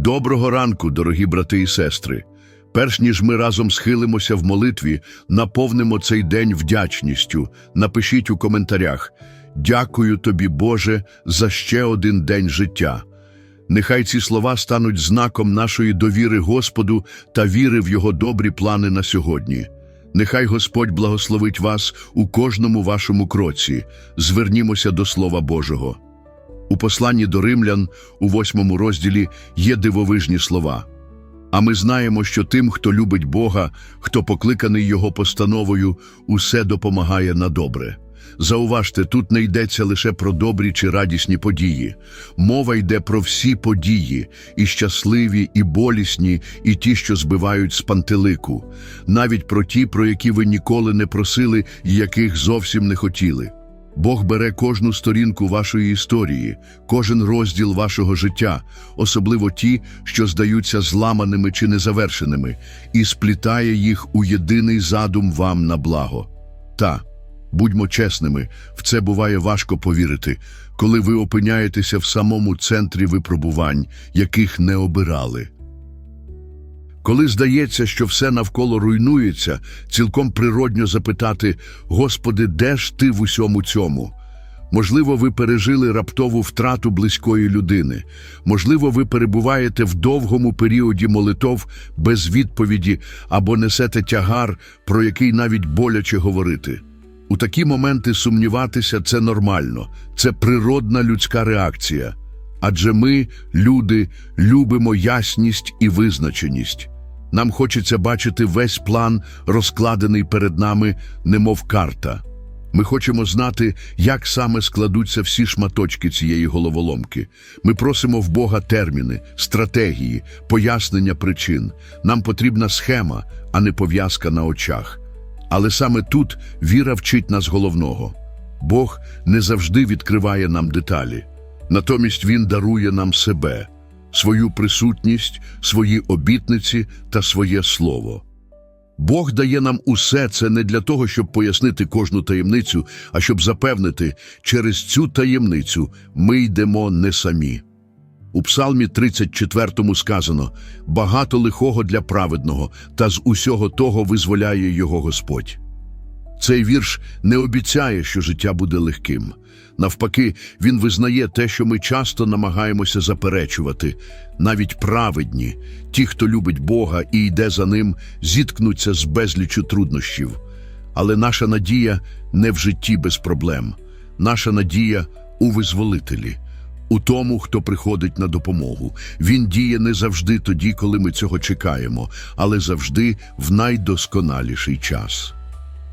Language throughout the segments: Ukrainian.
Доброго ранку, дорогі брати і сестри. Перш ніж ми разом схилимося в молитві, наповнимо цей день вдячністю. Напишіть у коментарях: Дякую тобі, Боже, за ще один день життя. Нехай ці слова стануть знаком нашої довіри Господу та віри в Його добрі плани на сьогодні. Нехай Господь благословить вас у кожному вашому кроці. Звернімося до Слова Божого. У посланні до римлян у восьмому розділі є дивовижні слова. А ми знаємо, що тим, хто любить Бога, хто покликаний Його постановою, усе допомагає на добре. Зауважте, тут не йдеться лише про добрі чи радісні події. Мова йде про всі події, і щасливі, і болісні, і ті, що збивають з пантелику, навіть про ті, про які ви ніколи не просили і яких зовсім не хотіли. Бог бере кожну сторінку вашої історії, кожен розділ вашого життя, особливо ті, що здаються зламаними чи незавершеними, і сплітає їх у єдиний задум вам на благо. Та, будьмо чесними, в це буває важко повірити, коли ви опиняєтеся в самому центрі випробувань, яких не обирали. Коли здається, що все навколо руйнується, цілком природньо запитати Господи, де ж ти в усьому цьому? Можливо, ви пережили раптову втрату близької людини. Можливо, ви перебуваєте в довгому періоді молитов без відповіді або несете тягар, про який навіть боляче говорити. У такі моменти сумніватися це нормально, це природна людська реакція. Адже ми, люди, любимо ясність і визначеність. Нам хочеться бачити весь план, розкладений перед нами, немов карта. Ми хочемо знати, як саме складуться всі шматочки цієї головоломки. Ми просимо в Бога терміни, стратегії, пояснення причин. Нам потрібна схема, а не пов'язка на очах. Але саме тут віра вчить нас головного. Бог не завжди відкриває нам деталі. Натомість Він дарує нам себе, свою присутність, свої обітниці та своє слово. Бог дає нам усе це не для того, щоб пояснити кожну таємницю, а щоб запевнити, через цю таємницю ми йдемо не самі. У Псалмі 34 сказано «Багато лихого для праведного, та з усього того визволяє його Господь». Цей вірш не обіцяє, що життя буде легким. Навпаки, він визнає те, що ми часто намагаємося заперечувати. Навіть праведні, ті, хто любить Бога і йде за ним, зіткнуться з безлічю труднощів. Але наша надія не в житті без проблем. Наша надія у визволителі, у тому, хто приходить на допомогу. Він діє не завжди тоді, коли ми цього чекаємо, але завжди в найдосконаліший час.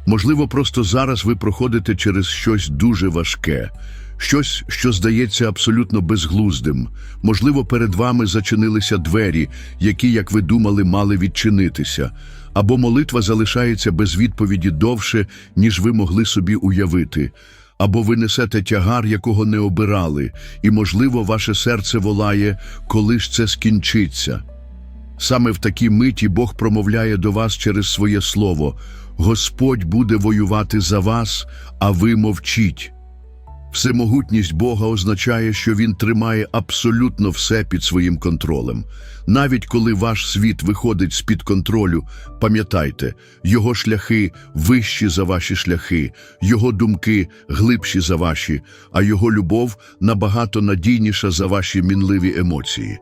Можливо, просто зараз ви проходите через щось дуже важке, щось, що здається абсолютно безглуздим. Можливо, перед вами зачинилися двері, які, як ви думали, мали відчинитися, або молитва залишається без відповіді довше, ніж ви могли собі уявити, або ви несете тягар, якого не обирали, і, можливо, ваше серце волає, коли ж це скінчиться. Саме в такій миті Бог промовляє до вас через своє слово. Господь буде воювати за вас, а ви мовчіть. Всемогутність Бога означає, що Він тримає абсолютно все під своїм контролем. Навіть коли ваш світ виходить з-під контролю, пам'ятайте, Його шляхи вищі за ваші шляхи, Його думки глибші за ваші, а Його любов набагато надійніша за ваші мінливі емоції.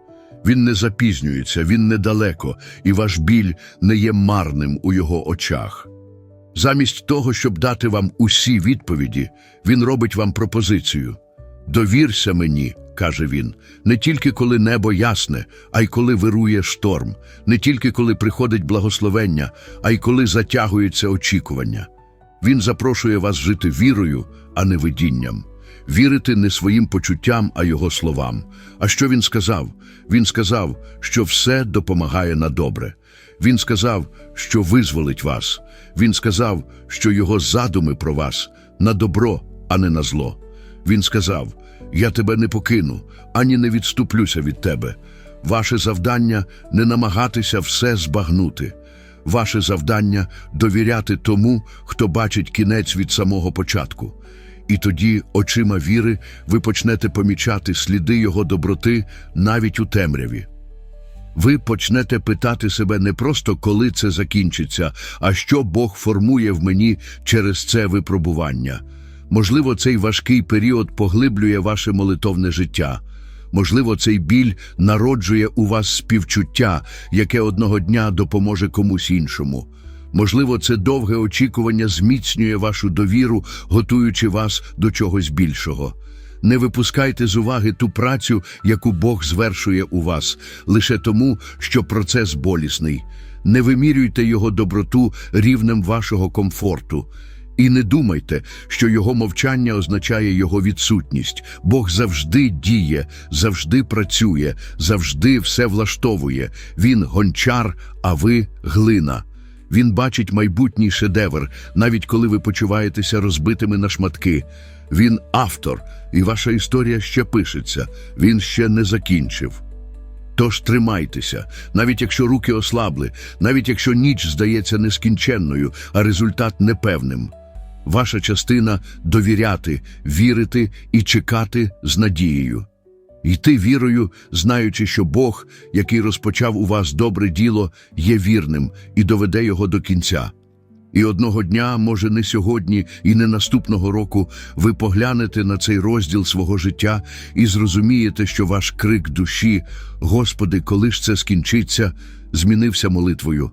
Він не запізнюється, він недалеко, і ваш біль не є марним у його очах. Замість того, щоб дати вам усі відповіді, він робить вам пропозицію. Довірся мені, каже він, не тільки коли небо ясне, а й коли вирує шторм, не тільки коли приходить благословення, а й коли затягується очікування. Він запрошує вас жити вірою, а не видінням. Вірити не своїм почуттям, а його словам. А що він сказав? Він сказав, що все допомагає на добре. Він сказав, що визволить вас. Він сказав, що його задуми про вас на добро, а не на зло. Він сказав: Я тебе не покину, ані не відступлюся від тебе. Ваше завдання не намагатися все збагнути. Ваше завдання довіряти тому, хто бачить кінець від самого початку. І тоді, очима віри, ви почнете помічати сліди його доброти навіть у темряві. ви почнете питати себе не просто коли це закінчиться, а що Бог формує в мені через це випробування. Можливо, цей важкий період поглиблює ваше молитовне життя. Можливо, цей біль народжує у вас співчуття, яке одного дня допоможе комусь іншому. Можливо, це довге очікування зміцнює вашу довіру, готуючи вас до чогось більшого. Не випускайте з уваги ту працю, яку Бог звершує у вас, лише тому, що процес болісний. Не вимірюйте його доброту рівнем вашого комфорту. І не думайте, що його мовчання означає його відсутність. Бог завжди діє, завжди працює, завжди все влаштовує. Він гончар, а ви глина. Він бачить майбутній шедевр, навіть коли ви почуваєтеся розбитими на шматки. Він автор, і ваша історія ще пишеться. Він ще не закінчив. Тож тримайтеся, навіть якщо руки ослабли, навіть якщо ніч здається нескінченною, а результат непевним. Ваша частина довіряти, вірити і чекати з надією. Йти вірою, знаючи, що Бог, який розпочав у вас добре діло, є вірним і доведе його до кінця. І одного дня, може, не сьогодні і не наступного року, ви поглянете на цей розділ свого життя і зрозумієте, що ваш крик душі, Господи, коли ж це скінчиться, змінився молитвою.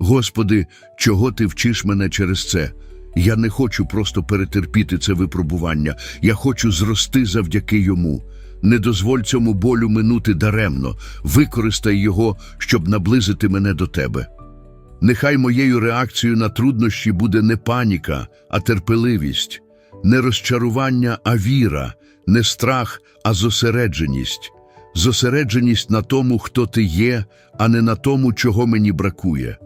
Господи, чого ти вчиш мене через це? Я не хочу просто перетерпіти це випробування, я хочу зрости завдяки йому. Не дозволь цьому болю минути даремно, використай його, щоб наблизити мене до тебе. Нехай моєю реакцією на труднощі буде не паніка, а терпеливість, не розчарування, а віра, не страх, а зосередженість. Зосередженість на тому, хто ти є, а не на тому, чого мені бракує.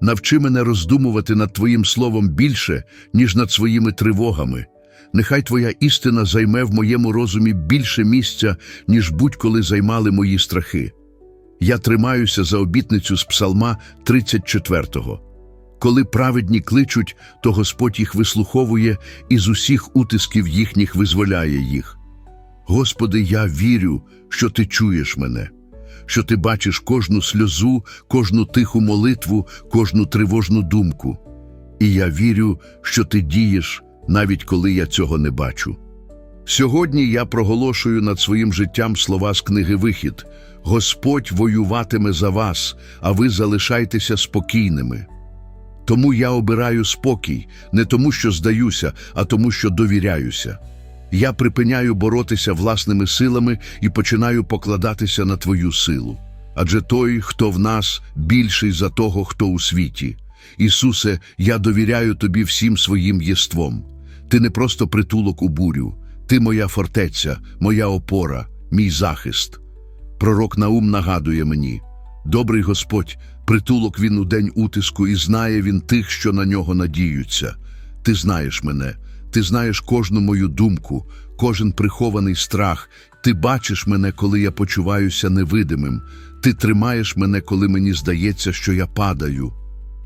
Навчи мене роздумувати над Твоїм словом більше, ніж над своїми тривогами. Нехай Твоя істина займе в моєму розумі більше місця, ніж будь-коли займали мої страхи. Я тримаюся за обітницю з Псалма 34-го. Коли праведні кличуть, то Господь їх вислуховує і з усіх утисків їхніх визволяє їх. Господи, я вірю, що Ти чуєш мене, що Ти бачиш кожну сльозу, кожну тиху молитву, кожну тривожну думку. І я вірю, що Ти дієш, навіть коли я цього не бачу. Сьогодні я проголошую над своїм життям слова з книги Вихід. Господь воюватиме за вас, а ви залишайтеся спокійними. Тому я обираю спокій, не тому, що здаюся, а тому, що довіряюся. Я припиняю боротися власними силами і починаю покладатися на Твою силу. Адже той, хто в нас, більший за того, хто у світі. Ісусе, я довіряю Тобі всім своїм єством. Ти не просто притулок у бурю, ти моя фортеця, моя опора, мій захист. Пророк Наум нагадує мені, добрий Господь, притулок він у день утиску, і знає він тих, що на нього надіються. Ти знаєш мене, ти знаєш кожну мою думку, кожен прихований страх. Ти бачиш мене, коли я почуваюся невидимим. Ти тримаєш мене, коли мені здається, що я падаю.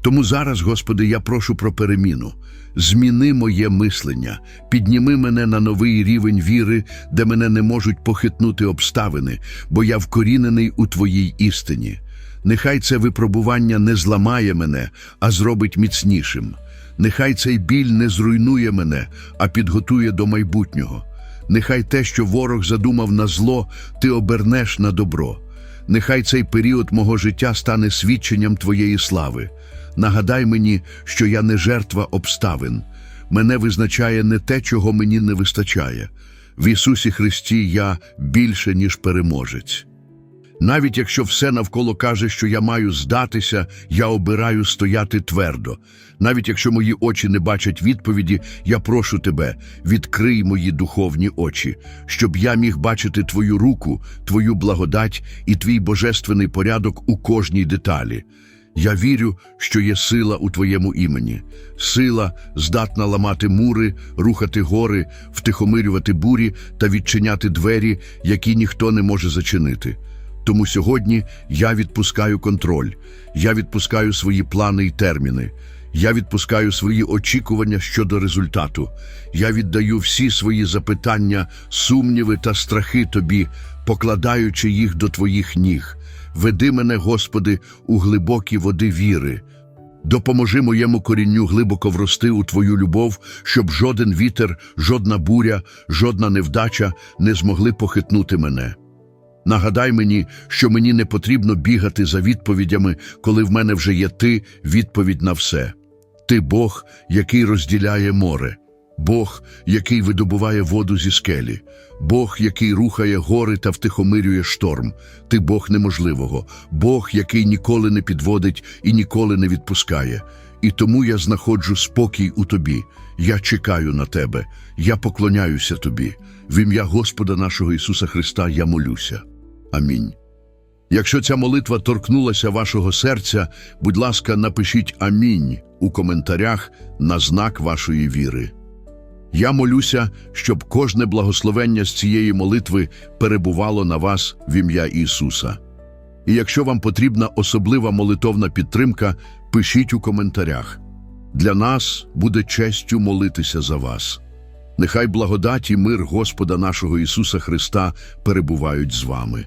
Тому зараз, Господи, я прошу про переміну. Зміни моє мислення, підніми мене на новий рівень віри, де мене не можуть похитнути обставини, бо я вкорінений у Твоїй істині. Нехай це випробування не зламає мене, а зробить міцнішим. Нехай цей біль не зруйнує мене, а підготує до майбутнього. Нехай те, що ворог задумав на зло, ти обернеш на добро. Нехай цей період мого життя стане свідченням Твоєї слави. Нагадай мені, що я не жертва обставин. Мене визначає не те, чого мені не вистачає. В Ісусі Христі я більше, ніж переможець. Навіть якщо все навколо каже, що я маю здатися, я обираю стояти твердо. Навіть якщо мої очі не бачать відповіді, я прошу тебе, відкрий мої духовні очі, щоб я міг бачити твою руку, твою благодать і твій божественний порядок у кожній деталі. Я вірю, що є сила у Твоєму імені. Сила здатна ламати мури, рухати гори, втихомирювати бурі та відчиняти двері, які ніхто не може зачинити. Тому сьогодні я відпускаю контроль, я відпускаю свої плани і терміни, я відпускаю свої очікування щодо результату. Я віддаю всі свої запитання, сумніви та страхи тобі, покладаючи їх до Твоїх ніг. Веди мене, Господи, у глибокі води віри. Допоможи моєму корінню глибоко врости у Твою любов, щоб жоден вітер, жодна буря, жодна невдача не змогли похитнути мене. Нагадай мені, що мені не потрібно бігати за відповідями, коли в мене вже є ти, відповідь на все. Ти Бог, який розділяє море, Бог, який видобуває воду зі скелі, Бог, який рухає гори та втихомирює шторм. Ти Бог неможливого, Бог, який ніколи не підводить і ніколи не відпускає. І тому я знаходжу спокій у тобі. Я чекаю на тебе, я поклоняюся тобі. В ім'я Господа нашого Ісуса Христа я молюся. Амінь. Якщо ця молитва торкнулася вашого серця, будь ласка, напишіть Амінь у коментарях на знак вашої віри. Я молюся, щоб кожне благословення з цієї молитви перебувало на вас в ім'я Ісуса. І якщо вам потрібна особлива молитовна підтримка, пишіть у коментарях. Для нас буде честю молитися за вас. Нехай благодать і мир Господа нашого Ісуса Христа перебувають з вами.